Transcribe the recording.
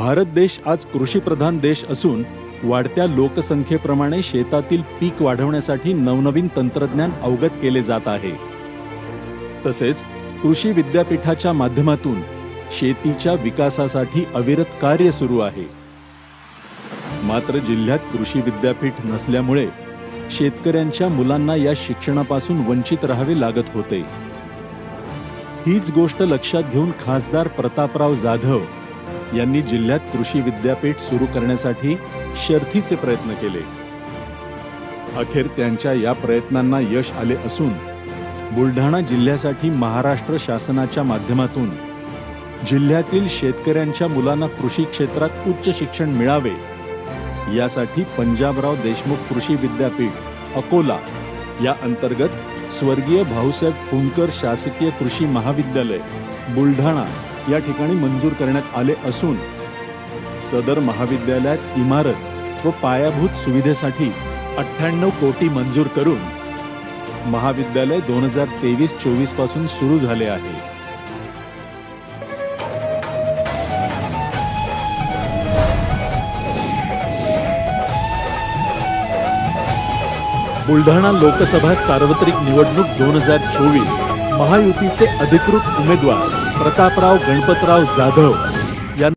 भारत देश आज कृषीप्रधान देश असून वाढत्या लोकसंख्येप्रमाणे शेतातील पीक वाढवण्यासाठी नवनवीन तंत्रज्ञान अवगत केले जात आहे. तसेच कृषी विद्यापीठाच्या माध्यमातून शेतीच्या विकासासाठी अविरत कार्य सुरू आहे. मात्र जिल्ह्यात कृषी विद्यापीठ नसल्यामुळे शेतकऱ्यांच्या मुलांना या शिक्षणापासून वंचित राहावे लागत होते. हीच गोष्ट लक्षात घेऊन खासदार प्रतापराव जाधव यांनी जिल्ह्यात कृषी विद्यापीठ सुरू करण्यासाठी शर्थीचे प्रयत्न केले. अखेर त्यांच्या या प्रयत्नांना यश आले असून बुलढाणा जिल्ह्यासाठी महाराष्ट्र शासनाच्या माध्यमातून जिल्ह्यातील शेतकऱ्यांच्या मुलांना कृषी क्षेत्रात उच्च शिक्षण मिळावे यासाठी पंजाबराव देशमुख कृषी विद्यापीठ अकोला या अंतर्गत स्वर्गीय भाऊसाहेब फुंकर शासकीय कृषी महाविद्यालय बुलढाणा या ठिकाणी मंजूर करण्यात आले असून सदर महाविद्यालयात इमारत व पायाभूत सुविधेसाठी अठ्ठ्याण्णव कोटी मंजूर करून महाविद्यालय दोन हजार तेवीस चोवीसपासून सुरू झाले आहे. बुलढाणा लोकसभा सार्वत्रिक निवडणूक दोन हजार चोवीस महायुतीचे अधिकृत उमेदवार प्रतापराव गणपतराव जाधव.